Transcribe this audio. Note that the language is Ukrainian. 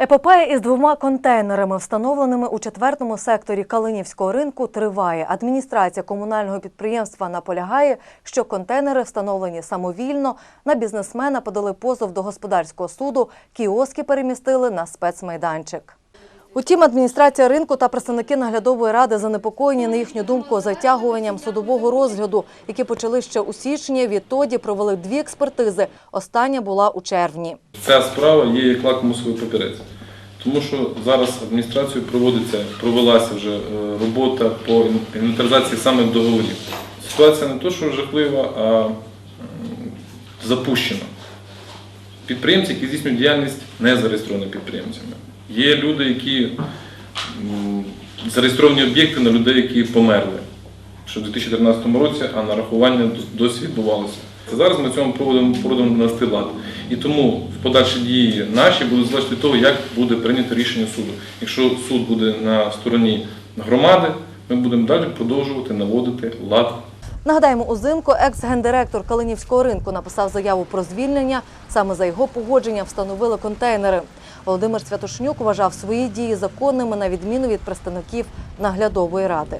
Епопея із двома контейнерами, встановленими у четвертому секторі Калинівського ринку, триває. Адміністрація комунального підприємства наполягає, що контейнери встановлені самовільно. На бізнесмена подали позов до господарського суду. Кіоски перемістили на спецмайданчик. Утім, адміністрація ринку та представники наглядової ради занепокоєні, на їхню думку, затягуванням судового розгляду, які почали ще у січні. Відтоді провели дві експертизи. Остання була у червні. Ця справа є як лакмусовий папірець. Тому що зараз адміністрацією проводиться, провелася вже е, робота по інвентаризації саме договорів. Ситуація не то, що жахлива, а запущена. Підприємці, які здійснюють діяльність, не зареєстровані підприємцями. Є люди, які зареєстровані об'єкти на людей, які померли ще в 2013 році, а нарахування досі відбувалося. Зараз ми цьому проводимо проводимо навести лад. І тому подальші дії наші будуть залежати від того, як буде прийнято рішення суду. Якщо суд буде на стороні громади, ми будемо далі продовжувати наводити лад Нагадаємо, узимку екс-гендиректор Калинівського ринку написав заяву про звільнення. Саме за його погодження встановили контейнери. Володимир Святошнюк вважав свої дії законними на відміну від представників наглядової ради.